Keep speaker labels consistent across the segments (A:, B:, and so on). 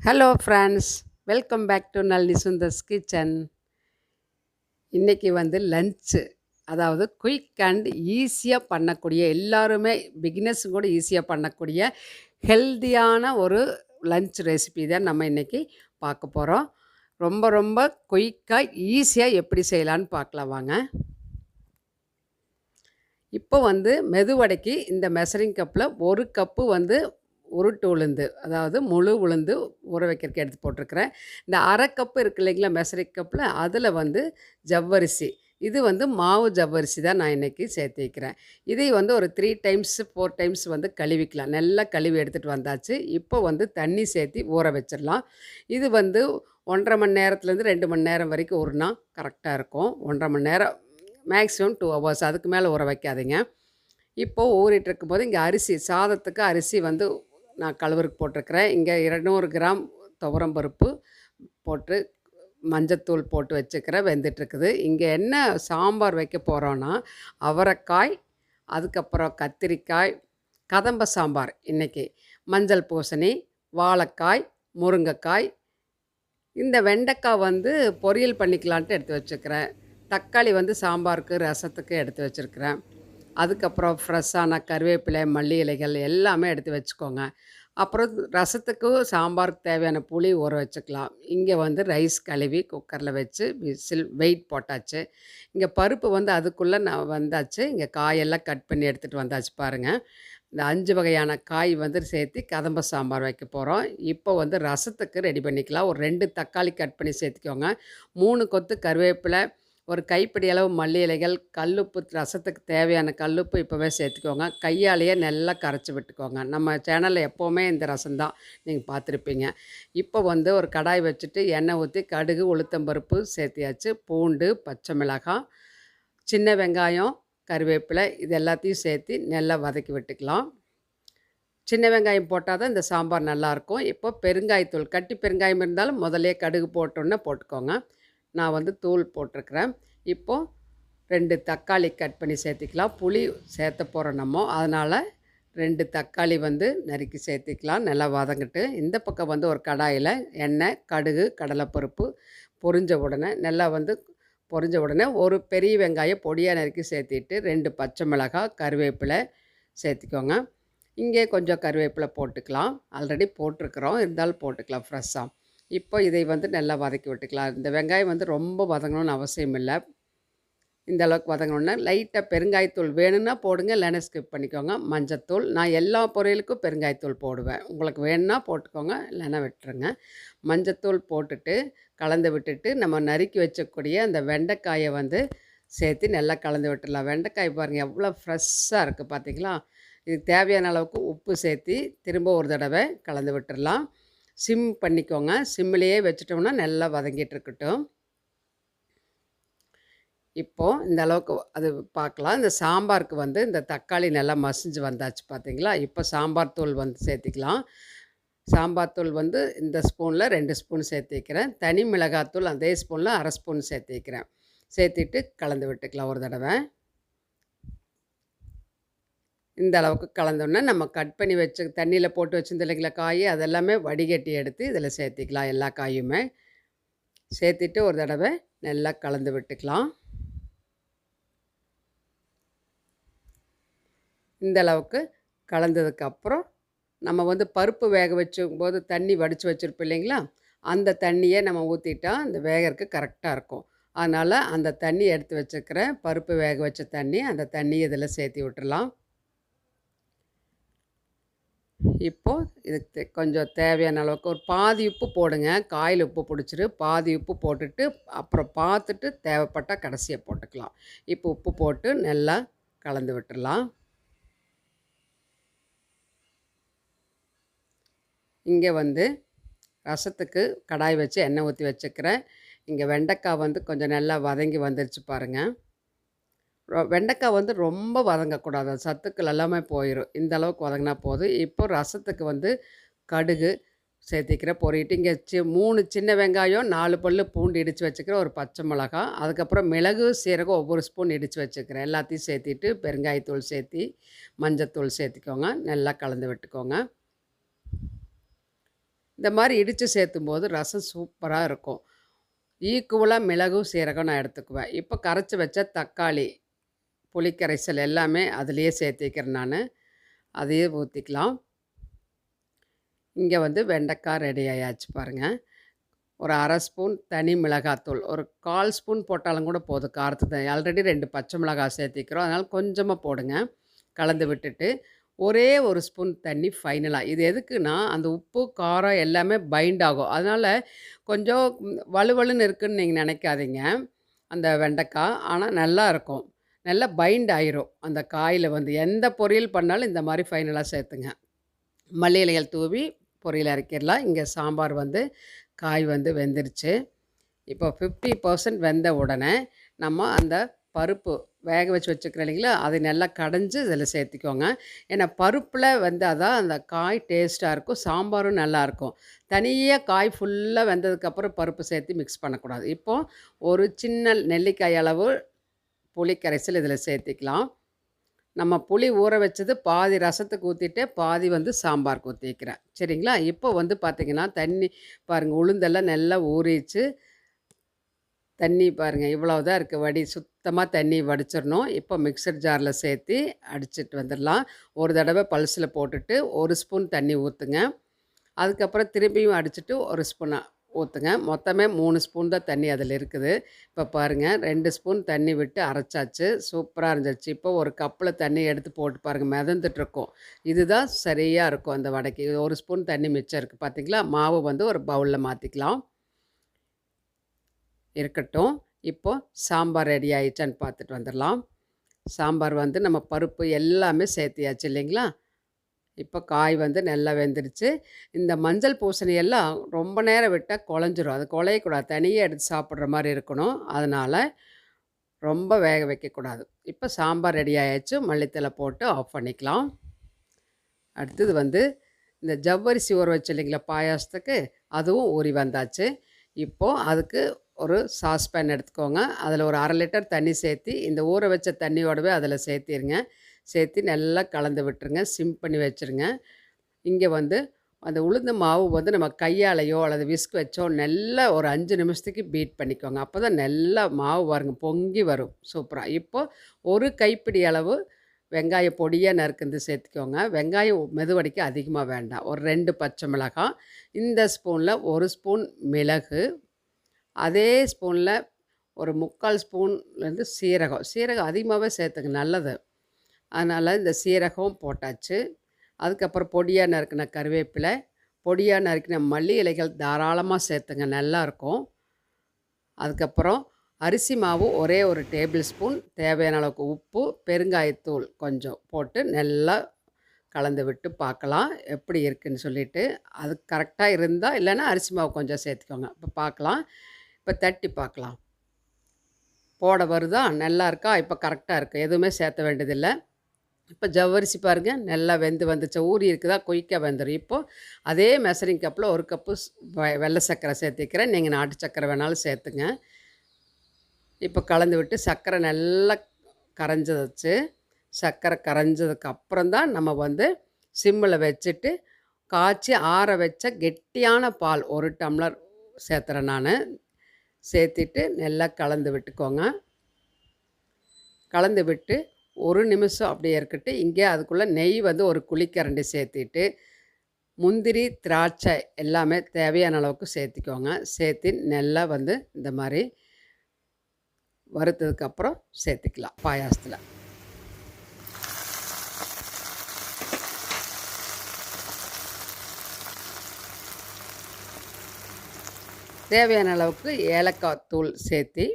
A: Hello friends welcome back to Nalini Sundar's kitchen இன்றைக்கி வந்து lunch அதாவது குயிக் அண்ட் ஈஸியாக பண்ணக்கூடிய எல்லாருமே பிகினர்ஸ் கூட ஈஸியாக பண்ணக்கூடிய ஹெல்தியான ஒரு லன்ச் ரெசிபி தான் நம்ம இன்றைக்கி பார்க்க போகிறோம் ரொம்ப ரொம்ப குயிக்காக ஈஸியாக எப்படி செய்யலான்னு பார்க்கலாம் வாங்க. இப்போ வந்து மெதுவடைக்கு இந்த மெசரிங் கப்பில் ஒரு கப்பு வந்து உருட்டு உளுந்து அதாவது முழு உளுந்து ஊற வைக்கிறதுக்கு எடுத்து போட்டிருக்கிறேன். இந்த அரை கப்பு இருக்கு இல்லைங்களா மெசரி கப்பில் அதில் வந்து ஜவ்வரிசி இது வந்து மாவு ஜவ்வரிசி தான் நான் இன்றைக்கி சேர்த்து வைக்கிறேன். இதை வந்து ஒரு த்ரீ டைம்ஸ் ஃபோர் டைம்ஸ் வந்து கழுவிக்கலாம். நல்லா கழுவி எடுத்துகிட்டு வந்தாச்சு. இப்போ வந்து தண்ணி சேர்த்து ஊற வச்சிடலாம். இது வந்து ஒன்றரை மணி நேரத்துலேருந்து ரெண்டு மணி நேரம் வரைக்கும் ஊறினா கரெக்டாக இருக்கும். ஒன்றரை மணி நேரம் மேக்ஸிமம் டூ ஹவர்ஸ் அதுக்கு மேலே ஊற வைக்காதீங்க. இப்போது ஊறிட்டு இருக்கும்போது இங்கே அரிசி சாதத்துக்கு அரிசி வந்து நான் கலவருக்கு போட்டிருக்கிறேன். இங்கே இரநூறு கிராம் துவரம் பருப்பு போட்டு மஞ்சத்தூள் போட்டு வச்சுக்கிறேன் வெந்துட்டுருக்குது. இங்கே என்ன சாம்பார் வைக்க போகிறோன்னா அவரைக்காய் அதுக்கப்புறம் கத்திரிக்காய் கதம்ப சாம்பார் இன்றைக்கி மஞ்சள் பூசணி வாழைக்காய் முருங்கைக்காய். இந்த வெண்டைக்காய் வந்து பொரியல் பண்ணிக்கலான்ட்டு எடுத்து வச்சுக்கிறேன். தக்காளி வந்து சாம்பாருக்கு ரசத்துக்கு எடுத்து வச்சுருக்கிறேன். அதுக்கப்புறம் ஃப்ரெஷ்ஷான கருவேப்பிலை மல்லி இலைகள் எல்லாமே எடுத்து வச்சுக்கோங்க. அப்புறம் ரசத்துக்கு சாம்பாருக்கு தேவையான புளி ஊற வச்சுக்கலாம். இங்கே வந்து ரைஸ் கழுவி குக்கரில் வச்சு விசில் வெயிட் போட்டாச்சு. இங்கே பருப்பு வந்து அதுக்குள்ளே நான் வந்தாச்சு. இங்கே காயெல்லாம் கட் பண்ணி எடுத்துகிட்டு வந்தாச்சு பாருங்கள் இந்த அஞ்சு வகையான காய் வந்து சேர்த்து கதம்ப சாம்பார் வைக்க போகிறோம் இப்போ வந்து ரசத்துக்கு ரெடி பண்ணிக்கலாம். ஒரு ரெண்டு தக்காளி கட் பண்ணி சேர்த்துக்கோங்க. மூணு கொத்து கருவேப்பிலை ஒரு கைப்பிடி அளவு மல்லி இலைகள் கல்லுப்பு ரசத்துக்கு தேவையான கல்லுப்பு இப்போவே சேர்த்துக்கோங்க. கையாலேயே நல்லா கரைச்சி விட்டுக்கோங்க. நம்ம சேனலில் எப்போவுமே இந்த ரசம்தான் நீங்கள் பார்த்துருப்பீங்க. இப்போ வந்து ஒரு கடாய் வச்சுட்டு எண்ணெய் ஊற்றி கடுகு உளுத்தம்பருப்பு சேர்த்தியாச்சு. பூண்டு பச்சை மிளகாய் சின்ன வெங்காயம் கருவேப்பிலை இது எல்லாத்தையும் சேர்த்து நல்லா வதக்கி விட்டுக்கலாம். சின்ன வெங்காயம் போட்டால் தான் இந்த சாம்பார் நல்லாயிருக்கும் இப்போ பெருங்காயத்தூள் கட்டி பெருங்காயம் இருந்தாலும் முதலே கடுகு போட்டோன்னே போட்டுக்கோங்க. நான் வந்து தூள் போட்டிருக்கிறேன். இப்போது ரெண்டு தக்காளி கட் பண்ணி சேர்த்திக்கலாம். புளி சேர்த்த போகிறோம் நம்ம. அதனால் ரெண்டு தக்காளி வந்து நறுக்கி சேர்த்திக்கலாம். நல்லா வதங்கிட்டு இந்த பக்கம் வந்து ஒரு கடாயில் எண்ணெய் கடுகு கடலைப்பருப்பு பொரிஞ்ச உடனே நல்லா வந்து பொரிஞ்ச உடனே ஒரு பெரிய வெங்காயம் பொடியாக நறுக்கி சேர்த்திட்டு ரெண்டு பச்சை மிளகாய் கருவேப்பிலை சேர்த்திக்கோங்க. இங்கே கொஞ்சம் கருவேப்பிலை போட்டுக்கலாம். ஆல்ரெடி போட்டிருக்கிறோம். இருந்தாலும் போட்டுக்கலாம். ஃப்ரெஷ்ஷாக இப்போ இதை வந்து நல்லா வதக்கி விட்டுக்கலாம். இந்த வெங்காயம் வந்து ரொம்ப வதங்கணும்னு அவசியம் இல்லை. இந்த அளவுக்கு வதங்கணுன்னா லைட்டாக பெருங்காயத்தூள் வேணும்னா போடுங்க இல்லைன்னா ஸ்கிப் பண்ணிக்கோங்க. மஞ்சத்தூள் நான் எல்லா பொரியலுக்கும் பெருங்காயத்தூள் போடுவேன். உங்களுக்கு வேணும்னா போட்டுக்கோங்க இல்லைன்னா விட்டுருங்க. மஞ்சத்தூள் போட்டுட்டு கலந்து விட்டுட்டு நம்ம நறுக்கி வச்சக்கூடிய அந்த வெண்டைக்காயை வந்து சேர்த்து நல்லா கலந்து விட்டுடலாம். வெண்டைக்காய் பாருங்கள் எவ்வளோ ஃப்ரெஷ்ஷாக இருக்குது பார்த்தீங்களா இதுக்கு தேவையான அளவுக்கு உப்பு சேர்த்து திரும்ப ஒரு தடவை கலந்து விட்டுடலாம். சிம் பண்ணிக்கோங்க. சிம்மிலேயே வச்சுட்டோம்னா நல்லா வதங்கிட்டு இருக்கட்டும் இப்போது இந்த அளவுக்கு அது பார்க்கலாம் இந்த சாம்பாருக்கு வந்து இந்த தக்காளி நல்லா மசிஞ்சு வந்தாச்சு பார்த்தீங்களா இப்போ சாம்பார் தூள் வந்து சேர்த்திக்கலாம். சாம்பார் தூள் வந்து இந்த ஸ்பூனில் ரெண்டு ஸ்பூன் சேர்த்திக்கிறேன் தனி மிளகாத்தூள் அதே ஸ்பூனில் அரை ஸ்பூன் சேர்த்திக்கிறேன் சேர்த்திட்டு கலந்து விட்டுக்கலாம் ஒரு தடவை. இந்த அளவுக்கு கலந்தோன்னா நம்ம கட் பண்ணி வச்சு தண்ணியில் போட்டு வச்சிருந்த இல்லைங்களா காய் அதெல்லாமே வடிகட்டி எடுத்து இதில் சேர்த்திக்கலாம் எல்லா காயுமே. சேர்த்திட்டு ஒரு தடவை நல்லா கலந்து விட்டுக்கலாம். இந்த அளவுக்கு கலந்ததுக்கப்புறம் நம்ம வந்து பருப்பு வேக வச்சும் போது தண்ணி வடித்து வச்சுருப்போம் இல்லைங்களா? அந்த தண்ணியை நம்ம ஊற்றிட்டா அந்த வேகறதுக்கு கரெக்டாக இருக்கும். அதனால் அந்த தண்ணி எடுத்து வச்சுக்கிறேன் பருப்பு வேக வச்ச தண்ணி அந்த தண்ணி இதில் சேர்த்தி விட்டுடலாம் இப்போது இதுக்கு கொஞ்சம் தேவையான அளவுக்கு ஒரு பாதி உப்பு போடுங்க. காயில் உப்பு பிடிச்சிரு. பாதி உப்பு போட்டுட்டு அப்புறம் பார்த்துட்டு தேவைப்பட்டால் கடைசியை போட்டுக்கலாம். இப்போ உப்பு போட்டு நல்லா கலந்து விட்டுடலாம் இங்கே வந்து ரசத்துக்கு கடாய் வச்சு எண்ணெய் ஊற்றி வச்சுக்கிறேன். இங்கே வெண்டைக்காய் வந்து கொஞ்சம் நல்லா வதங்கி வந்துருச்சு பாருங்கள் வெண்டைக்காய் வந்து ரொம்ப வதங்கக்கூடாது. சத்துக்கள் எல்லாமே போயிடும் இந்த அளவுக்கு வதங்கினா போதும். இப்போ ரசத்துக்கு வந்து கடுகு சேர்த்திக்கிறேன் பொறிட்டு இங்கே சி மூணு சின்ன வெங்காயம் நாலு பல் பூண்டு இடித்து வச்சுக்கிற ஒரு பச்சை மிளகா அதுக்கப்புறம் மிளகு சீரகம் ஒவ்வொரு ஸ்பூன் இடித்து வச்சுக்கிறேன். எல்லாத்தையும் சேர்த்திட்டு பெருங்காயத்தூள் சேர்த்தி மஞ்சத்தூள் சேர்த்திக்கோங்க. நல்லா கலந்து விட்டுக்கோங்க. இந்த மாதிரி இடித்து சேர்த்தும் போது ரசம் சூப்பராக இருக்கும். ஈக்குவலாக மிளகும் சீரகம் நான் எடுத்துக்குவேன். இப்போ கரைச்சி வச்ச தக்காளி புளிக்கரைசல் எல்லாமே அதுலேயே சேர்த்திக்கிறேன் நான். அதையே ஊற்றிக்கலாம் இங்கே வந்து வெண்டைக்காய் ரெடி ஆயாச்சு பாருங்கள் ஒரு அரை ஸ்பூன் தனி மிளகாத்தூள் ஒரு கால் ஸ்பூன் போட்டாலும் கூட போதும். காரத்துக்கு ஆல்ரெடி ரெண்டு பச்சை மிளகாய் சேர்த்திக்கிறோம் அதனால் கொஞ்சமாக போடுங்க. கலந்து விட்டுட்டு ஒரே ஒரு ஸ்பூன் தண்ணி ஃபைனலாக இது எதுக்குன்னா அந்த உப்பு காரம் எல்லாமே பைண்ட் ஆகும். அதனால் கொஞ்சம் வலுவலுன்னு இருக்குதுன்னு இருக்குன்னு நீங்கள் நினைக்காதீங்க. அந்த வெண்டைக்காய் ஆனால் நல்லா இருக்கும். நல்லா பைண்ட் ஆயிரும். அந்த காயில் வந்து எந்த பொரியல் பண்ணாலும் இந்த மாதிரி ஃபைனலாக சேர்த்துங்க. மல்லி இலைகள் தூவி பொரியல் இறக்கிடலாம் இங்கே சாம்பார் வந்து காய் வந்து வெந்துருச்சு. இப்போ ஃபிஃப்டி பர்சன்ட் வெந்த உடனே நம்ம அந்த பருப்பு வேக வச்சு வச்சுக்கிறோம் இல்லைங்களா அதை நல்லா கடைஞ்சி இதில் சேர்த்திக்கோங்க. ஏன்னா பருப்பில் வெந்தால் தான் அந்த காய் டேஸ்ட்டாக இருக்கும் சாம்பாரும் நல்லாயிருக்கும் தனியாக காய் ஃபுல்லாக வெந்ததுக்கப்புறம் பருப்பு சேர்த்து மிக்ஸ் பண்ணக்கூடாது. இப்போது ஒரு சின்ன நெல்லிக்காய் அளவு புளி கரைசல் இதில் சேர்த்திக்கலாம். நம்ம புளி ஊற வச்சது பாதி ரசத்துக்கு ஊற்றிட்டு பாதி வந்து சாம்பார் ஊற்றிக்கிறேன் சரிங்களா? இப்போ வந்து பார்த்திங்கன்னா தண்ணி பாருங்கள் உளுந்தெல்லாம் நல்லா ஊறிச்சு. தண்ணி பாருங்கள் இவ்வளோ தான் இருக்குது வடி சுத்தமாக தண்ணி வடிச்சிடணும். இப்போ மிக்சர் ஜாரில் சேர்த்து அடிச்சிட்டு வந்துடலாம். ஒரு தடவை பல்ஸில் போட்டுட்டு ஒரு ஸ்பூன் தண்ணி ஊற்றுங்க அதுக்கப்புறம் திரும்பியும் அடிச்சிட்டு ஒரு ஸ்பூனாக ஊற்றுங்க மொத்தமே மூணு ஸ்பூன் தான் தண்ணி அதில் இருக்குது. இப்போ பாருங்கள் ரெண்டு ஸ்பூன் தண்ணி விட்டு அரைச்சாச்சு. சூப்பராக இருந்துச்சு. இப்போ ஒரு கப்பில் தண்ணி எடுத்து போட்டு பாருங்கள் மிதந்துட்டுருக்கோம். இதுதான் சரியாக இருக்கும் அந்த வடைக்கு. ஒரு ஸ்பூன் தண்ணி மிச்சம் இருக்குது பார்த்தீங்களா மாவு வந்து ஒரு பவுலில் மாற்றிக்கலாம் இருக்கட்டும். இப்போ சாம்பார் ரெடி ஆயிடுச்சான்னு பார்த்துட்டு வந்துடலாம். சாம்பார் வந்து நம்ம பருப்பு எல்லாமே சேர்த்தியாச்சு இல்லைங்களா? இப்போ காய் வந்து நல்லா வெந்துருச்சு. இந்த மஞ்சள் பூசணியெல்லாம் ரொம்ப நேரம் விட்டால் குழஞ்சிரும். அது குழையக்கூடாது. தனியாக எடுத்து சாப்பிட்ற மாதிரி இருக்கணும். அதனால் ரொம்ப வேக வைக்கக்கூடாது. இப்போ சாம்பார் ரெடி ஆயாச்சு. மல்லித்தலை போட்டு ஆஃப் பண்ணிக்கலாம். அடுத்தது வந்து இந்த ஜவ்வரிசி ஊற வச்சு இல்லைங்களா பாயாசத்துக்கு அதுவும் ஊறி வந்தாச்சு. இப்போது அதுக்கு ஒரு சாஸ்பேன் எடுத்துக்கோங்க. அதில் ஒரு அரை லிட்டர் தண்ணி சேர்த்தி இந்த ஊற வச்ச தண்ணியோடவே அதில் சேர்த்திருங்க. சேர்த்து நல்லா கலந்து விட்டுருங்க சிம் பண்ணி வச்சுருங்க. இங்கே வந்து அந்த உளுந்த மாவு வந்து நம்ம கையாலையோ அல்லது விஸ்க் வச்சோ நல்லா ஒரு அஞ்சு நிமிஷத்துக்கு பீட் பண்ணிக்கோங்க. அப்போ தான் நல்லா மாவு பாருங்க பொங்கி வரும். சூப்பராக இப்போ ஒரு கைப்பிடி அளவு வெங்காய பொடியாக நறுக்குந்து சேர்த்துக்கோங்க. வெங்காயம் மெதுவடிக்கு அதிகமாக வேண்டாம். ஒரு ரெண்டு பச்சை மிளகாய் இந்த ஸ்பூனில் ஒரு ஸ்பூன் மிளகு அதே ஸ்பூனில் ஒரு முக்கால் ஸ்பூன்லேருந்து சீரகம். சீரகம் அதிகமாகவே சேர்த்துங்க நல்லது. அதனால் இந்த சீரகம் போட்டாச்சு. அதுக்கப்புறம் பொடியாக நறுக்கின கருவேப்பிலை பொடியாக நறுக்கின மல்லி இலைகள் தாராளமாக சேர்த்துங்க நல்லாயிருக்கும். அதுக்கப்புறம் அரிசி மாவு ஒரே ஒரு டேபிள் ஸ்பூன் தேவையான அளவுக்கு உப்பு பெருங்காயத்தூள் கொஞ்சம் போட்டு நல்லா கலந்து விட்டு பார்க்கலாம் எப்படி இருக்குன்னு சொல்லிட்டு. அது கரெக்டாக இருந்தால் இல்லைன்னா அரிசி மாவு கொஞ்சம் சேர்த்துக்கோங்க. இப்போ பார்க்கலாம் இப்போ தட்டி பார்க்கலாம். போட வருதா நல்லா இருக்கா இப்போ கரெக்டாக இருக்குது எதுவுமே சேர்த்த வேண்டியதில்லை. இப்போ ஜவ்வரிசி பாருங்கள் நல்லா வெந்து வந்துச்சு. ஊறி இருக்குதா குயிக்காக வெந்துடும் இப்போது அதே மெசரிங் கப்பில் ஒரு கப்பு வெள்ளை சர்க்கரை சேர்த்திக்கிறேன். நீங்கள் நாட்டு சர்க்கரை வேணாலும் சேர்த்துங்க. இப்போ கலந்து விட்டு சர்க்கரை நல்லா கரைஞ்சிச்சு சர்க்கரை கரைஞ்சதுக்கு அப்புறம் தான் நம்ம வந்து சிம்மில் வச்சுட்டு காய்ச்சி ஆற வச்ச கெட்டியான பால் ஒரு டம்ளர் சேர்த்துறேன் நான். சேர்த்திட்டு நல்லா கலந்து விட்டுக்கோங்க. கலந்து விட்டு ஒரு நிமிஷம் அப்படியே இருக்கட்டு. இங்கே அதுக்குள்ளே நெய் வந்து ஒரு குழிக்கரண்டி சேர்த்திட்டு முந்திரி திராட்சை எல்லாமே தேவையான அளவுக்கு சேர்த்திக்கோங்க. சேர்த்து நல்லா வந்து இந்த மாதிரி வறுத்ததுக்கப்புறம் சேர்த்துக்கலாம் பாயாசத்தில். தேவையான அளவுக்கு ஏலக்காய் தூள் சேர்த்தி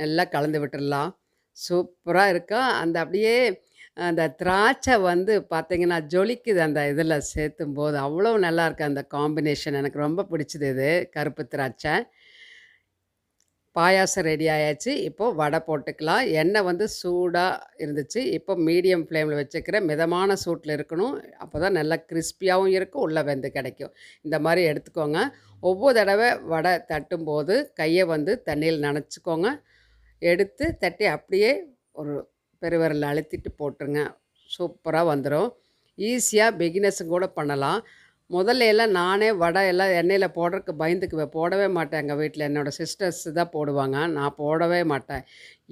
A: நல்லா கலந்து விட்டுடலாம். சூப்பராக இருக்கும் அந்த அப்படியே அந்த திராட்சை வந்து பார்த்தீங்கன்னா ஜொலிக்குது அந்த இதில் சேர்த்தும் போது அவ்வளோ நல்லா அந்த காம்பினேஷன். எனக்கு ரொம்ப பிடிச்சது இது கருப்பு திராட்சை. பாயாசம் ரெடி ஆயாச்சு. இப்போது வடை போட்டுக்கலாம். எண்ணெய் வந்து சூடாக இருந்துச்சு. இப்போ மீடியம் ஃப்ளேமில் வச்சுக்கிறேன் மிதமான சூட்டில் இருக்கணும். அப்போ தான் நல்லா கிறிஸ்பியாகவும் இருக்கும். உள்ளே வெந்து கிடைக்கும். இந்த மாதிரி எடுத்துக்கோங்க. ஒவ்வொரு தடவை வடை தட்டும்போது கையை வந்து தண்ணியில் நனைச்சிக்கோங்க. எடுத்து தட்டி அப்படியே ஒரு பெருவிரல் அழுத்திட்டு போட்டுருங்க சூப்பராக வந்துடும் ஈஸியாக பிகினஸும் கூட பண்ணலாம் முதல்ல எல்லாம் நானே வடை எல்லாம் எண்ணெயில் போடுறதுக்கு பயந்துக்குவேன். போடவே மாட்டேன் எங்கள் வீட்டில் என்னோட சிஸ்டர்ஸ் தான் போடுவாங்க. நான் போடவே மாட்டேன்.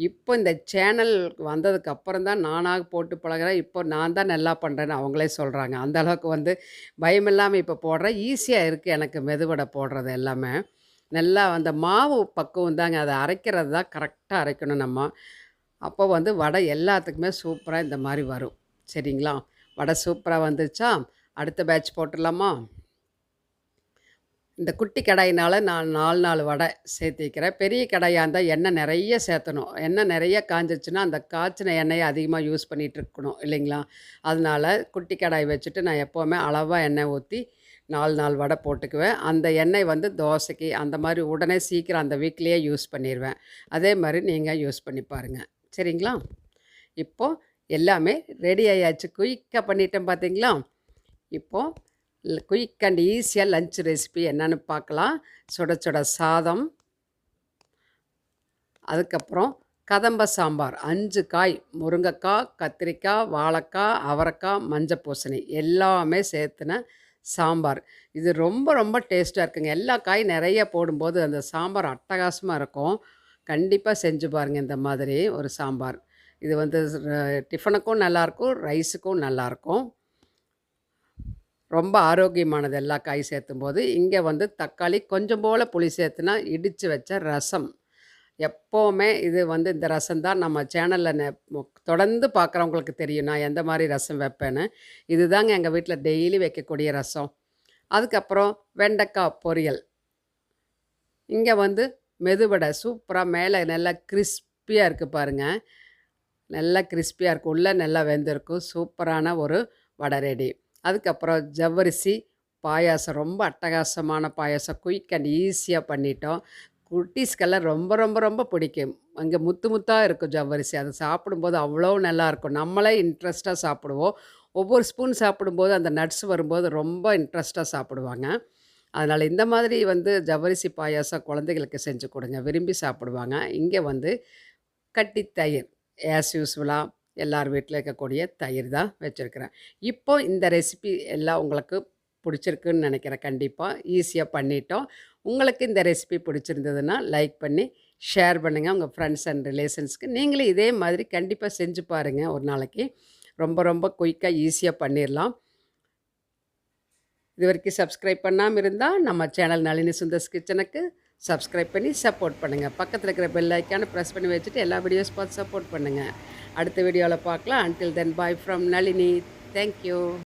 A: இப்போ இந்த சேனல் வந்ததுக்கு அப்புறம் தான் நானாக போட்டு பழகுறேன். இப்போ நான் தான் நல்லா பண்ணுறேன்னு அவங்களே சொல்கிறாங்க அந்த அளவுக்கு வந்து பயமில்லாமல் இப்போ போடுறேன். ஈஸியாக இருக்குது எனக்கு மெதுவடை போடுறது எல்லாமே. நல்லா அந்த மாவு பக்குவம் தாங்க. அதை அரைக்கிறது தான் கரெக்டாக அரைக்கணும் நம்ம. அப்போ வந்து வடை எல்லாத்துக்குமே சூப்பராக இந்த மாதிரி வரும். சரிங்களா? வடை சூப்பராக வந்துருச்சா? அடுத்த பேட்ச் போட்டுடலாமா இந்த குட்டி கடாயினால நான் 4, 4 வடை சேர்த்திக்கிறேன். பெரிய கடாயாக இருந்தால் எண்ணெய் நிறைய சேர்த்தணும். எண்ணெய் நிறைய காஞ்சிச்சுன்னா அந்த காய்ச்சின எண்ணெயை அதிகமாக யூஸ் பண்ணிகிட்டு இருக்கணும் இல்லைங்களா? அதனால குட்டி கடாய் வச்சுட்டு நான் எப்போவுமே அளவாக எண்ணெய் ஊற்றி 4, 4 வடை போட்டுக்குவேன். அந்த எண்ணெய் வந்து தோசைக்கு அந்த மாதிரி உடனே சீக்கிரம் அந்த வீக்லேயே யூஸ் பண்ணிடுவேன் அதே மாதிரி நீங்கள் யூஸ் பண்ணி பாருங்க. சரிங்களா? இப்போது எல்லாமே ரெடி ஆயாச்சு. குயிக்காக பண்ணிட்டேன் பார்த்தீங்களா? இப்போது குயிக் அண்ட் ஈஸியாக லஞ்ச் ரெசிபி என்னென்னு பார்க்கலாம். சுட சுட சாதம். அதுக்கப்புறம் கதம்ப சாம்பார். அஞ்சு காய் முருங்கைக்காய் கத்திரிக்காய் வாழைக்கா, அவரைக்காய் மஞ்சள் பூசணி எல்லாமே சேர்த்துனேன் சாம்பார். இது ரொம்ப ரொம்ப டேஸ்ட்டாக இருக்குங்க. எல்லா காயும் நிறைய போடும்போது அந்த சாம்பார் அட்டகாசமாக இருக்கும். கண்டிப்பாக செஞ்சு பாருங்க இந்த மாதிரி ஒரு சாம்பார். இது வந்து டிஃபனுக்கும் நல்லாயிருக்கும். ரைஸுக்கும் நல்லாயிருக்கும். ரொம்ப ஆரோக்கியமானது எல்லா காய் சேர்த்தும்போது. இங்கே வந்து தக்காளி கொஞ்சம் போல் புளி சேர்த்துனா இடித்து வச்ச ரசம். எப்போவுமே இது வந்து இந்த ரசம் தான் நம்ம சேனலில் நெ தொடர்ந்து பார்க்குறவங்களுக்கு தெரியும். நான் எந்த மாதிரி ரசம் வைப்பேன்னு. இதுதாங்க எங்கள் வீட்டில் டெய்லி வைக்கக்கூடிய ரசம். அதுக்கப்புறம் வெண்டைக்காய் பொரியல். இங்கே வந்து மெதுவடை சூப்பராக மேலே நல்லா கிறிஸ்பியாக இருக்குது பாருங்கள் நல்லா கிறிஸ்பியாக இருக்கும். உள்ளே நல்லா வெந்திருக்கும். சூப்பரான ஒரு வடை ரெடி. அதுக்கப்புறம் ஜவ்வரிசி பாயாசம். ரொம்ப அட்டகாசமான பாயாசம். குயிக் அண்ட் ஈஸியாக பண்ணிட்டோம். குட்டீஸ்க்கெல்லாம் ரொம்ப ரொம்ப ரொம்ப பிடிக்கும். அங்கே முத்து முத்தாக இருக்கும் ஜவ்வரிசி. அதை சாப்பிடும்போது அவ்வளோ நல்லாயிருக்கும். நம்மளே இன்ட்ரெஸ்ட்டாக சாப்பிடுவோம். ஒவ்வொரு ஸ்பூன் சாப்பிடும்போது அந்த நட்ஸ் வரும்போது ரொம்ப இன்ட்ரெஸ்ட்டாக சாப்பிடுவாங்க. அதனால் இந்த மாதிரி வந்து ஜவ்வரிசி பாயாசம் குழந்தைகளுக்கு செஞ்சு கொடுங்க. விரும்பி சாப்பிடுவாங்க. இங்கே வந்து கட்டி தயிர். ஆஸ் யூஸ்வலாக எல்லார் வீட்டில் இருக்கக்கூடிய தயிர் தான் வச்சுருக்கிறேன் இப்போ இந்த ரெசிபி எல்லாம் உங்களுக்கு பிடிச்சிருக்குன்னு நினைக்கிறேன் கண்டிப்பாக ஈஸியாக பண்ணிட்டோம். உங்களுக்கு இந்த ரெசிபி பிடிச்சிருந்ததுன்னா லைக் பண்ணி, ஷேர் பண்ணுங்க உங்கள் ஃப்ரெண்ட்ஸ் அண்ட் ரிலேஷன்ஸ்க்கு. நீங்களும் இதே மாதிரி கண்டிப்பாக செஞ்சு பாருங்கள் ஒரு நாளைக்கு. ரொம்ப ரொம்ப குயிக்காக ஈஸியாக பண்ணிடலாம் இது வரைக்கும் சப்ஸ்கிரைப் பண்ணாமல் இருந்தால் நம்ம சேனல் நளினி சுந்தர்ஸ் கிச்சனுக்கு சப்ஸ்கிரைப் பண்ணி சப்போர்ட் பண்ணுங்க. பக்கத்தில் இருக்கிற பெல் ஐகான ப்ரெஸ் பண்ணி வச்சுட்டு எல்லா வீடியோஸ் பார்த்து சப்போர்ட் பண்ணுங்கள் அடுத்த வீடியோவில் பார்க்கலாம். Until then bye from Nalini. Thank you.